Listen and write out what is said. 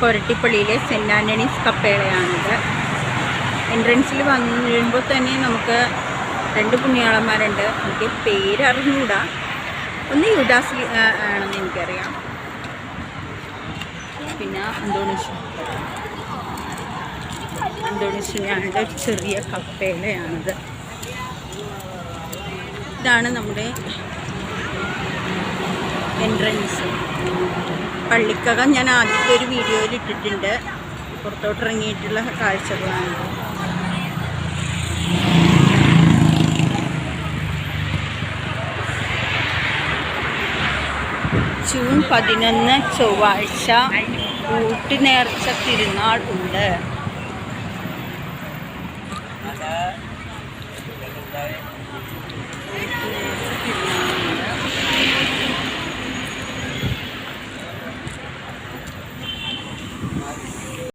കൊരട്ടിപ്പള്ളിയിലെ saint Antony's കപ്പേളയാണിത്. എൻട്രൻസിൽ വന്നുമ്പോൾ തന്നെ നമുക്ക് രണ്ട് പുണ്യാളന്മാരുണ്ട്. എനിക്ക് പേരറിഞ്ഞൂടാ. ഒന്ന് യുദാസ് ആണെന്ന് എനിക്കറിയാം. പിന്നെ അന്തോണിഷു. അന്തോണിസിനാണ്ട് ചെറിയ കപ്പേളയാണിത്. ഇതാണ് നമ്മുടെ എൻട്രൻസ്. പള്ളിക്കകം ഞാൻ ആദ്യത്തെ ഒരു വീഡിയോയിൽ ഇട്ടിട്ടുണ്ട് പുറത്തോട്ട് ഇറങ്ങിയിട്ടുള്ള കാഴ്ചകളാണ് ജൂൺ പതിനൊന്ന് ചൊവ്വാഴ്ച കൂട്ടുനേർച്ച തിരുനാൾ ഉണ്ട്